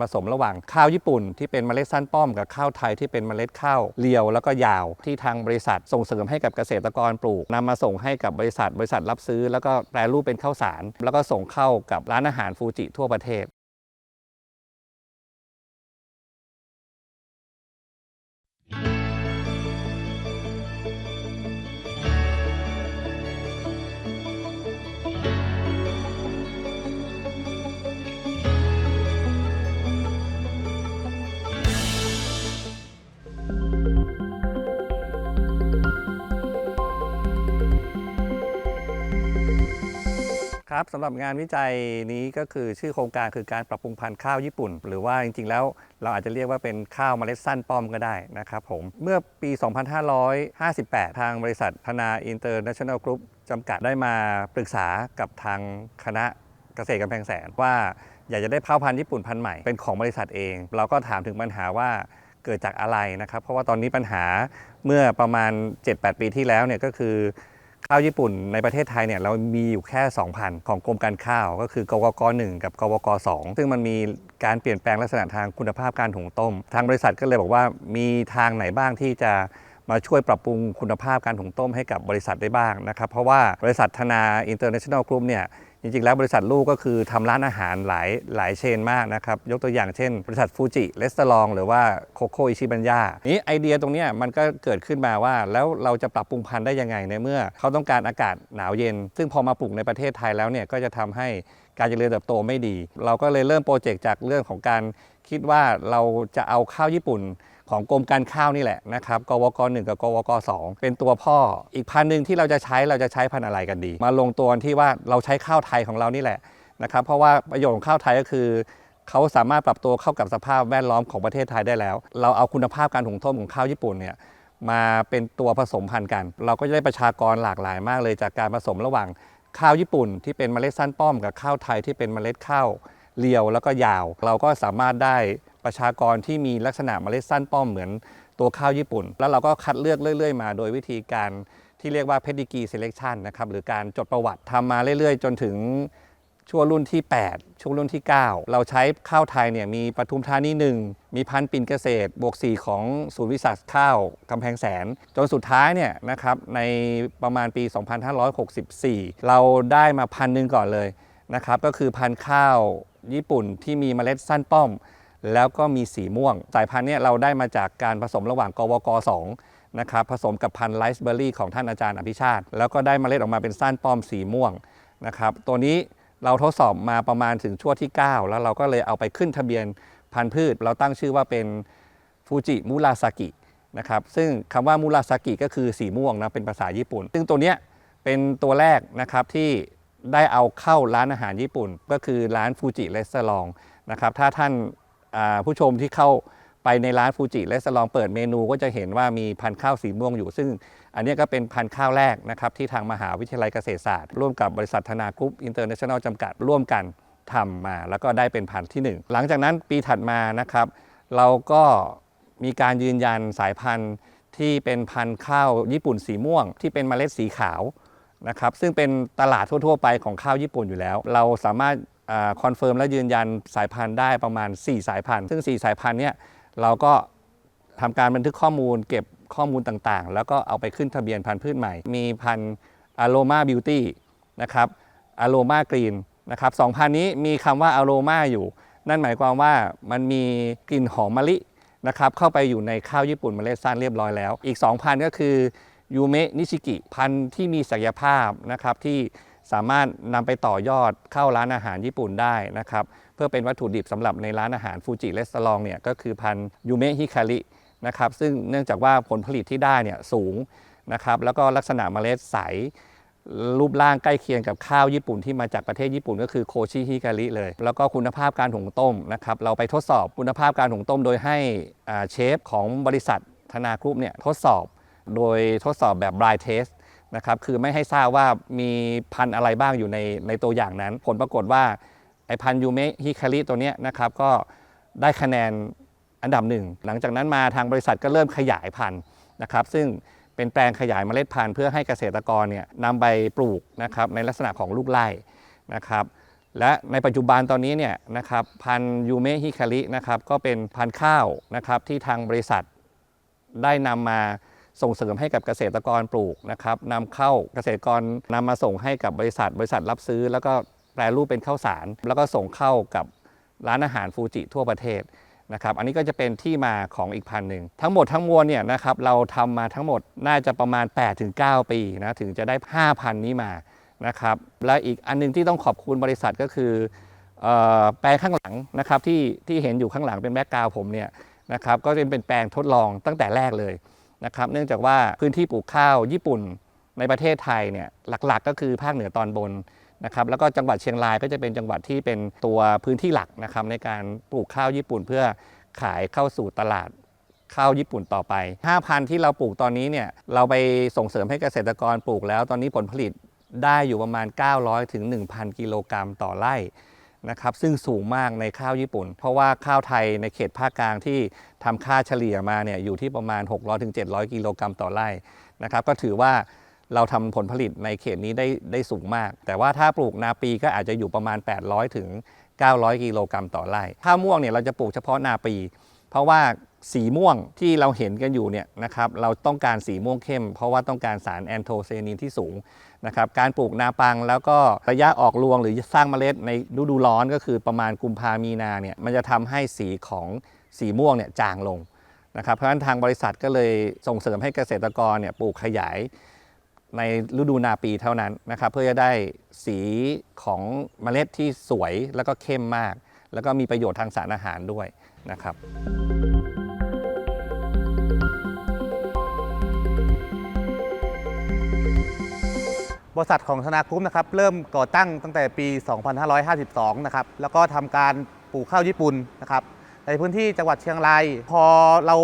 ผสมระหว่างข้าวญี่ปุ่นที่เป็นเมล็ดสั้นป้อมกับข้าวไทยที่เป็นเมล็ดข้าวเรียวแล้วก็ยาว ที่ทางบริษัทส่งเสริมให้กับเกษตรกรปลูกนำมาส่งให้กับบริษัทบริษัทรับซื้อ แล้วก็แปรรูปเป็นข้าวสาร แล้วก็ส่งเข้ากับร้านอาหารฟูจิทั่วประเทศ ครับสำหรับงานวิจัยนี้ก็คือชื่อโครงการคือการปรับปรุงพันธุ์ข้าวญี่ปุ่น หรือว่าจริงๆแล้วเราอาจจะเรียกว่าเป็นข้าวเมล็ดสั้นป้อมก็ได้นะครับผม เมื่อปี 2558 ทางบริษัทธนาอินเตอร์เนชั่นแนลกรุ๊ปจำกัดได้มาปรึกษากับทางคณะเกษตรกำแพงแสนว่าอยากจะได้ข้าวพันธุ์ญี่ปุ่นพันธุ์ใหม่เป็นของบริษัทเอง เราก็ถามถึงปัญหาว่าเกิดจากอะไรนะครับ เพราะว่าตอนนี้ปัญหาเมื่อประมาณ 7-8 ปีที่แล้วเนี่ยก็คือ ข้าวญี่ปุ่นในประเทศไทยเนี่ยเรามีอยู่แค่ 2,000 ของกรมการข้าว ก็คือกวก1กับกวก2ซึ่งมันมีการเปลี่ยนแปลงลักษณะทางคุณภาพการหุงต้ม ทางบริษัทก็เลยบอกว่ามีทางไหนบ้างที่จะมาช่วยปรับปรุงคุณภาพการหุงต้มให้กับบริษัทได้บ้างนะครับเพราะว่าบริษัทธนาอินเตอร์เนชั่นแนลกรุ๊ปเนี่ย จริงๆแล้วบริษัทลูกก็คือทำร้านอาหารหลายหลายเชนมากนะครับ ยกตัวอย่างเช่น บริษัทฟูจิレスตอรองหรือว่าโคโค่อิชิบันยานี้ไอเดียตรงนี้มันก็เกิดขึ้นมาว่า แล้วเราจะปรับปรุงพันธุ์ได้ยังไงในเมื่อ เขาต้องการอากาศหนาวเย็น ซึ่งพอมาปลูกในประเทศไทยแล้วเนี่ยก็จะทำให้การเจริญเติบโตไม่ดี เราก็เลยเริ่มโปรเจกต์จากเรื่องของการคิดว่าเราจะเอาข้าวญี่ปุ่น ของกรมการข้าวนี่แหละนะครับกวก1กับกวก2เป็นตัวพ่อ อีกพันหนึ่งที่เราจะใช้เราจะใช้พันอะไรกันดี มาลงตัวที่ว่าเราใช้ข้าวไทยของเรานี่แหละนะครับ เพราะว่าประโยชน์ของข้าวไทยก็คือเขาสามารถปรับตัวเข้ากับสภาพแวดล้อมของประเทศไทยได้แล้ว เราเอาคุณภาพการหุงต้มของข้าวญี่ปุ่นเนี่ยมาเป็นตัวผสมพันธุ์กัน เราก็จะได้ประชากรหลากหลายมากเลยจากการผสมระหว่างข้าวญี่ปุ่น ที่เป็นเมล็ดสั้นป้อมกับข้าวไทยที่เป็นเมล็ดข้าวเรียวแล้วก็ยาว เราก็สามารถได้ ประชากรที่มีลักษณะเมล็ดสั้นป้อมเหมือนตัวข้าวญี่ปุ่น แล้วเราก็คัดเลือกเรื่อย ๆ มา โดยวิธีการที่เรียกว่า pedigree selection นะครับหรือการจดประวัติทำมาเรื่อย ๆ จนถึงช่วงรุ่นที่ 8 ช่วงรุ่นที่ 9 เราใช้ข้าวไทยเนี่ยมีปทุมธานีหนึ่งมีพันธุ์ปิ่นเกษตร บวก 4 ของศูนย์วิสัชข้าวกำแพงแสน จนสุดท้ายเนี่ยนะครับในประมาณปี 2564 เราได้มาพันหนึ่งก่อนเลยนะครับก็คือพันธุ์ข้าวญี่ปุ่นที่มีเมล็ดสั้นป้อม แล้วก็มีสีม่วง สายพันธุ์เนี่ยเราได้มาจากการผสมระหว่างกวก 2 นะครับ ผสมกับพันธุ์ไลซ์เบอร์รี่ของท่านอาจารย์อภิชาติ แล้วก็ได้เมล็ดออกมาเป็นสั้นป้อมสีม่วงนะครับ ตัวนี้เราทดสอบมาประมาณถึงช่วงที่ 9 แล้วเราก็เลยเอาไปขึ้นทะเบียนพันธุ์พืช เราตั้งชื่อว่าเป็นฟูจิมูราซากินะครับ ซึ่งคำว่ามูราซากิก็คือสีม่วงนะเป็นภาษาญี่ปุ่น ซึ่งตัวเนี้ยเป็นตัวแรกนะครับที่ได้เอาเข้าร้านอาหารญี่ปุ่น ก็คือร้านฟูจิレスตอรองนะครับ ถ้าท่าน ผู้ชมที่เข้าไปในร้านฟูจิและสลองเปิดเมนูก็จะเห็นว่ามีพันธุ์ข้าวสีม่วงอยู่ ซึ่งอันนี้ก็เป็นพันธุ์ข้าวแรกนะครับที่ทางมหาวิทยาลัยเกษตรศาสตร์ ร่วมกับบริษัทธนากรุ๊ปอินเตอร์เนชั่นแนลจำกัดร่วมกันทำมา แล้วก็ได้เป็นพันธุ์ที่ 1 หลังจากนั้นปีถัดมานะครับ เราก็มีการยืนยันสายพันธุ์ที่เป็นพันธุ์ข้าวญี่ปุ่นสีม่วง ที่เป็นเมล็ดสีขาวนะครับซึ่งเป็นตลาดทั่ว ๆ ไปของข้าวญี่ปุ่นอยู่แล้ว เราสามารถ คอนเฟิร์มและยืนยันสายพันธุ์ได้ประมาณ 4 สายพันธุ์ ซึ่ง 4 สายพันธุ์เนี่ยเราก็ทำการบันทึกข้อมูลเก็บข้อมูลต่างๆ แล้วก็เอาไปขึ้นทะเบียนพันธุ์พืชใหม่ มีพันธุ์อโ o มาบิวตี้นะครับอโ o มากรีนนะครับสองพันธุ์นี้มีคำว่าอโ o มาอยู่ นั่นหมายความว่ามันมีกลิ่นหอมมะลินะครับเข้าไปอยู่ในข้าวญี่ปุ่นเมล็ดสั้นเรียบร้อยแล้ว อีก2พันธุ์ก็คือยูเมะนิชิกิพันธุ์ที่มีศักยภาพนะครับที่ สามารถนำไปต่อยอดเข้าร้านอาหารญี่ปุ่นได้นะครับ เพื่อเป็นวัตถุดิบสำหรับในร้านอาหารฟูจิレスตอรองเนี่ยก็คือพันยูเมะฮิคารินะครับซึ่งเนื่องจากว่าผลผลิตที่ได้เนี่ยสูงนะครับแล้วก็ลักษณะเมล็ดใส รูปร่างใกล้เคียงกับข้าวญี่ปุ่นที่มาจากประเทศญี่ปุ่นก็คือโคชิฮิการิเลย แล้วก็คุณภาพการหุงต้มนะครับเราไปทดสอบคุณภาพการหุงต้ม โดยให้เชฟของบริษัทธนากรุ๊ปเนี่ยทดสอบ โดยทดสอบแบบ blind test นะครับคือไม่ให้ทราบว่ามีพันธุ์อะไรบ้างอยู่ในในตัวอย่างนั้น ผลปรากฏว่าไอพันยูเมฮิคาริตัวนี้นะครับก็ได้คะแนนอันดับหนึ่ง หลังจากนั้นมาทางบริษัทก็เริ่มขยายพันธุ์นะครับ ซึ่งเป็นแปลงขยายเมล็ดพันธุ์เพื่อให้เกษตรกรเนี่ยนำไปปลูกนะครับในลักษณะของลูกไร่นะครับ และในปัจจุบันตอนนี้เนี่ยนะครับพันยูเมฮิคารินะครับก็เป็นพันธุ์ข้าวนะครับที่ทางบริษัทได้นำมา ส่งเสริมให้กับเกษตรกรปลูกนะครับนำเข้าเกษตรกรนำมาส่งให้กับบริษัท บริษัทรับซื้อ แล้วก็แปรรูปเป็นข้าวสาร แล้วก็ส่งเข้ากับร้านอาหารฟูจิทั่วประเทศนะครับ อันนี้ก็จะเป็นที่มาของอีกพันหนึ่ง ทั้งหมดทั้งมวลเนี่ยนะครับเราทำมาทั้งหมดน่าจะประมาณ 8-9 ปีนะถึงจะได้ 5,000 นี้มานะครับ และอีกอันหนึงที่ต้องขอบคุณบริษัทก็คือเอ่อแปลงข้างหลังนะครับที่ที่เห็นอยู่ข้างหลังเป็นแบ็กกราวผมเนี่ยนะครับก็จะเป็นแปลงทดลองตั้งแต่แรกเลย นะครับเนื่องจากว่าพื้นที่ปลูกข้าวญี่ปุ่นในประเทศไทยเนี่ยหลักๆ ก็คือภาคเหนือตอนบนนะครับแล้วก็จังหวัดเชียงรายก็จะเป็นจังหวัดที่เป็นตัวพื้นที่หลักนะครับในการปลูกข้าวญี่ปุ่นเพื่อขายเข้าสู่ตลาดข้าวญี่ปุ่นต่อไป 5,000 ที่เราปลูกตอนนี้เนี่ยเราไปส่งเสริมให้เกษตรกรปลูกแล้ว ตอนนี้ผลผลิตได้อยู่ประมาณ 900ถึง1,000 กิโลกรัมต่อไร่ นะครับซึ่งสูงมากในข้าวญี่ปุ่น เพราะว่าข้าวไทยในเขตภาคกลางที่ทำค่าเฉลี่ยมาเนี่ยอยู่ที่ประมาณ 600ถึง700 กิโลกรัมต่อไร่นะครับก็ถือว่าเราทำผลผลิตในเขตนี้ได้ได้สูงมาก แต่ว่าถ้าปลูกนาปีก็อาจจะอยู่ประมาณ 800ถึง900 กิโลกรัมต่อไร่ข้าวม่วงเนี่ยเราจะปลูกเฉพาะนาปี เพราะว่า สีม่วงที่เราเห็นกันอยู่เนี่ยนะครับเราต้องการสีม่วงเข้ม เพราะว่าต้องการสารแอนโทไซยานินที่สูงนะครับการปลูกนาปังแล้วก็ระยะออกรวงหรือสร้างเมล็ดในฤดูร้อนก็คือประมาณกุมภามีนาเนี่ยมันจะทำให้สีของสีม่วงเนี่ยจางลงนะครับเพราะฉะนั้นทางบริษัทก็เลยส่งเสริมให้เกษตรกรเนี่ยปลูกขยายในฤดูนาปีเท่านั้นนะครับเพื่อจะได้สีของเมล็ดที่สวยแล้วก็เข้มมาก แล้วก็มีประโยชน์ทางสารอาหารด้วยนะครับ บริษัทของธนากรุ๊ปนะครับเริ่มก่อตั้งตั้งแต่ปี 2552 นะครับแล้วก็ทำการปลูกข้าวญี่ปุ่นนะครับในพื้นที่จังหวัดเชียงรายพอเรา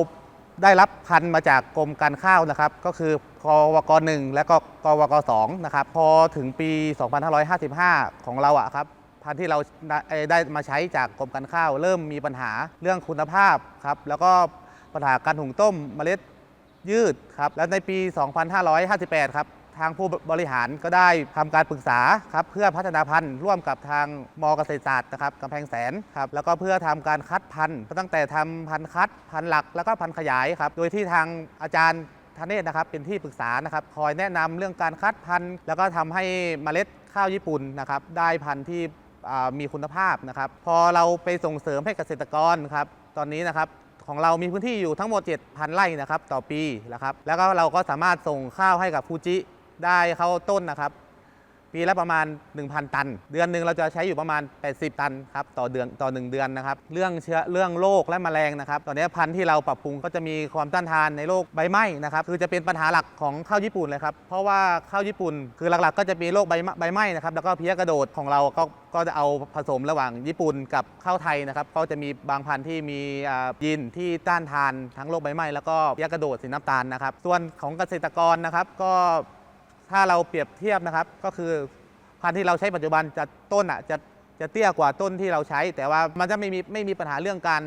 ได้รับพันธุ์มาจากกรมการข้าวนะครับ ก็คือกวก1และก็กวก2นะครับพอถึงปี 2555 ของเราอะครับพันธุ์ที่เราได้มาใช้จากกรมการข้าว เริ่มมีปัญหาเรื่องคุณภาพครับแล้วก็ปัญหาการหุงต้มเมล็ดยืดครับแล้วในปี 2558 ครับ ทางผู้บริหารก็ได้ทำการปรึกษาครับเพื่อพัฒนาพันธุ์ร่วมกับทางมเกษตรศาสตร์นะครับกำแพงแสนครับแล้วก็เพื่อทำการคัดพันธุ์ตั้งแต่ทำพันธุ์คัดพันธุ์หลักแล้วก็พันธุ์ขยายครับโดยที่ทางอาจารย์ธเนศนะครับเป็นที่ปรึกษานะครับคอยแนะนำเรื่องการคัดพันธุ์แล้วก็ทำให้เมล็ดข้าวญี่ปุ่นนะครับได้พันธุ์ที่มีคุณภาพนะครับ พอเราไปส่งเสริมให้เกษตรกรครับตอนนี้นะครับของเรามีพื้นที่อยู่ทั้งหมด 7,000 ไร่นะครับต่อปีนะครับแล้วก็เราก็สามารถส่งข้าวให้กับฟูจิ ได้เข้าต้นนะครับ ปีละประมาณ 1,000 ตัน เดือนหนึ่งเราจะใช้อยู่ประมาณ 80 ตันครับต่อเดือนต่อ 1 เดือนนะครับ เรื่องเชื้อเรื่องโรคและแมลงนะครับ ตอนนี้พันธุ์ที่เราปรับปรุงก็จะมีความต้านทานในโรคใบไหม้นะครับ คือจะเป็นปัญหาหลักของข้าวญี่ปุ่นเลยครับ เพราะว่าข้าวญี่ปุ่นคือหลักๆ ก็จะมีโรคใบใบไหม้นะครับ แล้วก็เพี้ยกระโดดของเราก็ก็จะเอาผสมระหว่างญี่ปุ่นกับข้าวไทยนะครับก็จะมีบางพันธุ์ที่มียีนที่ต้านทานทั้งโรคใบไหม้แล้วก็เพี้ยกระโดดสีน้ำตาลนะครับ ส่วนของเกษตรกรนะครับก็ ถ้าเราเปรียบเทียบนะครับก็คือพันธุ์ที่เราใช้ปัจจุบันจะต้นอะจะจะเตี้ยกว่าต้นที่เราใช้ แต่ว่ามันจะไม่มีไม่มีปัญหาเรื่องการ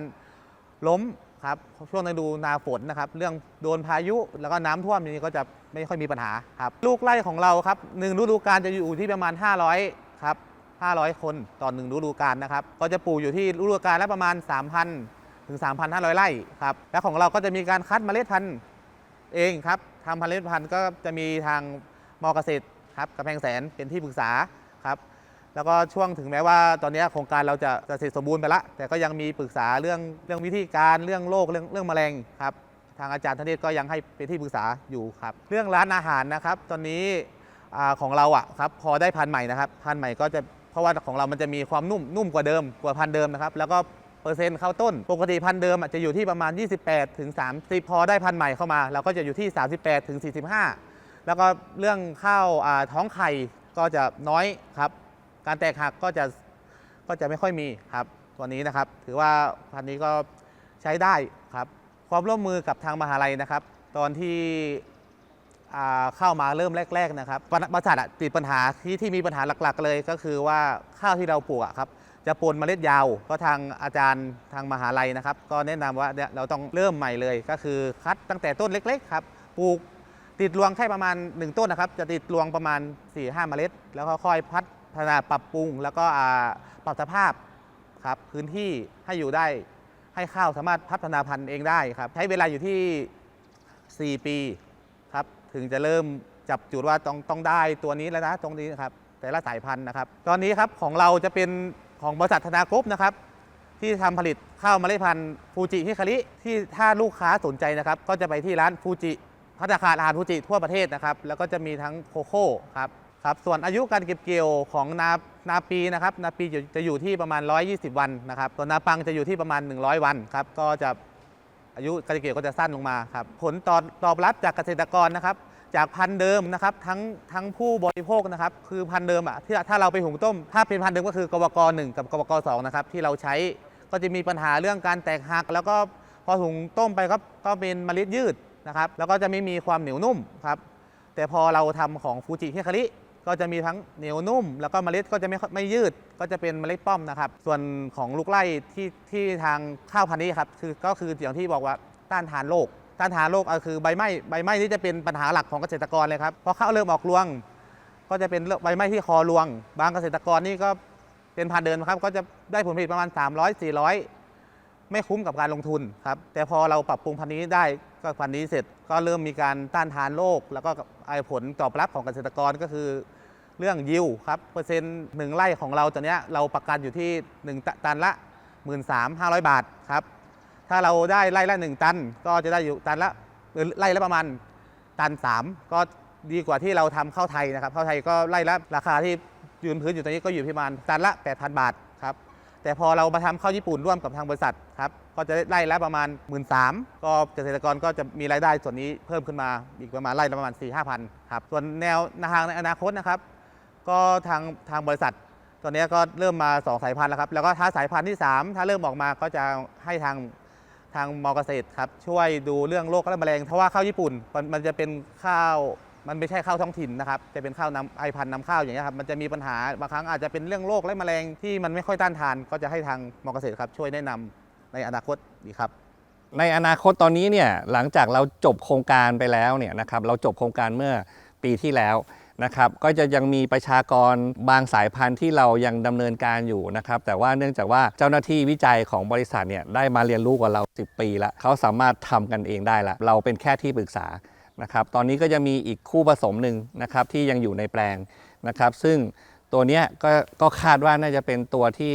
ล้มครับช่วงฤดูนาฝนนะครับ เรื่องโดนพายุแล้วก็น้ำท่วมอย่างนี้ก็จะไม่ค่อยมีปัญหาครับ ลูกไร่ของเราครับหนึ่งฤดูกาลจะอยู่ที่ประมาณ 500ครับ500 คนต่อหนึ่งฤดูกาลนะครับ ก็จะปลูกอยู่ที่ฤดูกาลละประมาณ 3,000 ถึง 3,500 ไร่ครับ และของเราก็จะมีการคัดเมล็ดพันธุ์เองครับทำพันธุ์เล็ดพันธุ์ก็จะมีทาง มอเกษตรครับกำแพงแสนเป็นที่ปรึกษาครับแล้วก็ช่วงถึงแม้ว่าตอนนี้โครงการเราจะจะเสร็จสมบูรณ์ไปละ แต่ก็ยังมีปรึกษาเรื่องเรื่องวิธีการเรื่องโรคเรื่องเรื่องแมลงครับทางอาจารย์ธเนศก็ยังให้เป็นที่ปรึกษาอยู่ครับ เรื่องร้านอาหารนะครับ ตอนนี้ของเราอะครับพอได้พันใหม่นะครับพันใหม่ก็จะเพราะว่าของเรามันจะมีความนุ่มนุ่มกว่าเดิมกว่าพันเดิมนะครับแล้วก็เปอร์เซ็นต์เข้าต้น ปกติพันเดิมอะจะอยู่ที่ประมาณ 28ถึง30 พอได้พันใหม่เข้ามา เราก็จะอยู่ที่ 38ถึง45 แล้วก็เรื่องข้าวท้องไข่ก็จะน้อยครับ การแตกหักก็จะก็จะไม่ค่อยมีครับตัวนี้นะครับ ถือว่าพันนี้ก็ใช้ได้ครับ ความร่วมมือกับทางมหาลัยนะครับ ตอนที่เข้ามาเริ่มแรก ๆนะครับบริษัทติดปัญหาที่ที่มีปัญหาหลักๆ เลยก็คือว่าข้าวที่เราปลูกครับจะปนเมล็ดยาว ก็ทางอาจารย์ทางมหาลัยนะครับ ก็แนะนำว่าเราต้องเริ่มใหม่เลย ก็คือคัดตั้งแต่ต้นเล็ก ๆ ครับปลูก ติดรวงแค่ประมาณ 1 ต้นนะครับ จะติดรวงประมาณ 4-5 เมล็ด แล้วก็ค่อยพัฒนาปรับปรุง แล้วก็ปรับสภาพครับพื้นที่ให้อยู่ได้ให้ข้าวสามารถพัฒนาพันธุ์เองได้ครับ ใช้เวลาอยู่ที่ 4 ปีครับถึงจะเริ่มจับจุดว่าต้องต้องได้ตัวนี้แล้วนะตรงนี้นะครับแต่ละสายพันธุ์นะครับ ตอนนี้ครับของเราจะเป็นของบริษัทธนากรุ๊ปนะครับ ที่ทำผลิตข้าวเมล็ดพันธุ์ฟูจิฮิคาริที่ถ้าลูกค้าสนใจนะครับ ก็จะไปที่ร้านฟูจิ พัฒนาคารอาหารฟูจิทั่วประเทศนะครับ แล้วก็จะมีทั้งโคโค่ครับครับ ส่วนอายุการเก็บเกี่ยวของนานาปีนะครับ นาปีจะอยู่ที่ประมาณ 120 วันนะครับส่วนนาปังจะอยู่ที่ประมาณ 100 วันครับ ก็จะอายุการเก็บเกี่ยวก็จะสั้นลงมาครับ ผลตอบตอบรับจากเกษตรกรนะครับ จากพันธุ์เดิมนะครับ ทั้งทั้งผู้บริโภคนะครับ คือพันธุ์เดิมอะที่ถ้าเราไปหุงต้ม ถ้าเป็นพันธุ์เดิมก็คือกวกหนึ่งกับกวกสองนะครับ ที่เราใช้ก็จะมีปัญหาเรื่องการแตกหัก แล้วก็พอหุงต้มไปก็ก็เป็นเมล็ดยืด นะครับแล้วก็จะไม่มีความเหนียวนุ่มครับแต่พอเราทำของฟูจิเฮคาริก็จะมีทั้งเหนียวนุ่ม แล้วก็เมล็ดก็จะไม่ไม่ยืด ก็จะเป็นเมล็ดป้อมนะครับ ส่วนของลูกไร่ที่ที่ทางข้าวพันธุ์นี้ครับคือก็คืออย่างที่บอกว่าต้านทานโรคต้านทานโรคก็คือใบไม้ใบไม้นี่จะเป็นปัญหาหลักของเกษตรกรเลยครับพอข้าวเริ่มออกรวง ก็จะเป็นใบไม้ที่คอรวง บางเกษตรกรนี่ก็เป็นพันเดินครับก็จะได้ผลผลิตประมาณ 300 400 ไม่คุ้มกับการลงทุนครับแต่พอเราปรับปรุงพันธุ์นี้ได้ ก็พันธุ์นี้เสร็จก็เริ่มมีการต้านทานโรคแล้วก็ไอผลตอบรับของเกษตรกรก็คือ เรื่องยิวครับเปอร์เซ็นต์หนึ่งไร่ของเราตอนเนี้ยเราประกันอยู่ที่ 1 ตันละ 13,500 บาทครับถ้าเราได้ไร่ละ 1 ตัน ก็จะได้อยู่ตันละไร่ละประมาณตัน 3 ก็ดีกว่าที่เราทำข้าวไทยนะครับข้าวไทยก็ไร่ละราคาที่ยืนพื้นอยู่ตอนนี้ก็อยู่ประมาณตันละ 8,000 บาท แต่พอเรามาทำข้าวญี่ปุ่นร่วมกับทางบริษัทครับก็จะได้ไร่ละประมาณ 1 3ื่นก็เกษตรกรก็จะมีรายได้ส่วนนี้เพิ่มขึ้นมาอีกประมาณไร่ละประมาณ4 5 0 0 0ครับส่วนแนวทางในอนาคตนะครับก็ทางทางบริษัทตอนนี้ก็เริ่มมา 2 สายพันธุ์แล้วครับแล้วก็ถ้าสายพันธุ์ที่ 3 ถ้าเริ่มออกมาก็จะให้ทางทางมอเกษตรครับช่วยดูเรื่องโรคและแมลงเพราะว่าข้าวญี่ปุ่นมันจะเป็นข้าว มันไม่ใช่ข้าวท้องถิ่นนะครับ จะเป็นข้าวนำไอพันธุ์นำข้าวอย่างเงี้ยครับ มันจะมีปัญหาบางครั้งอาจจะเป็นเรื่องโรคและแมลงที่มันไม่ค่อยต้านทาน ก็จะให้ทางมอเกษตรครับช่วยแนะนำในอนาคตดีครับ ในอนาคตตอนนี้เนี่ยหลังจากเราจบโครงการไปแล้วเนี่ยนะครับเราจบโครงการเมื่อปีที่แล้วนะครับก็จะยังมีประชากรบางสายพันธุ์ที่เรายังดำเนินการอยู่นะครับแต่ว่าเนื่องจากว่าเจ้าหน้าที่วิจัยของบริษัทเนี่ยได้มาเรียนรู้กับเรา 10 ปีแล้วเขาสามารถทำกันเองได้ละเราเป็นแค่ที่ปรึกษา นะครับ ตอนนี้ก็จะมีอีกคู่ผสมหนึ่งนะครับที่ยังอยู่ในแปลงนะครับ ซึ่งตัวนี้ก็ก็คาดว่าน่าจะเป็นตัวที่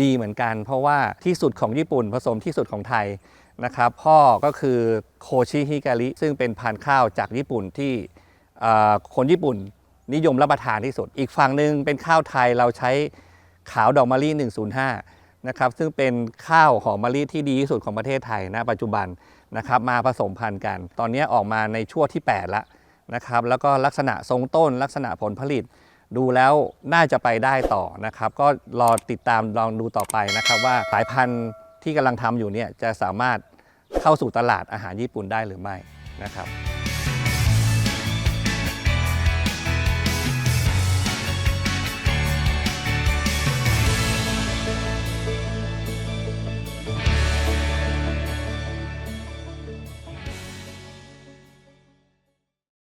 ดีเหมือนกัน เพราะว่าที่สุดของญี่ปุ่นผสมที่สุดของไทยนะครับ พ่อก็คือโคชิฮิการิซึ่งเป็นพันธุ์ข้าวจากญี่ปุ่นที่คนญี่ปุ่นนิยมรับประทานที่สุด อีกฝั่งหนึ่งเป็นข้าวไทยเราใช้ขาวดอกมะลิ105นะครับซึ่งเป็นข้าวหอมมะลิที่ดีที่สุดของประเทศไทยณปัจจุบัน นะครับมาผสมพันธุ์กัน ตอนนี้ออกมาในช่วงที่8แล้วนะครับ แล้วก็ลักษณะทรงต้นลักษณะผลผลิต ดูแล้วน่าจะไปได้ต่อนะครับ ก็รอติดตามลองดูต่อไปนะครับ ว่าสายพันธุ์ที่กำลังทำอยู่เนี่ยจะสามารถเข้าสู่ตลาดอาหารญี่ปุ่นได้หรือไม่นะครับ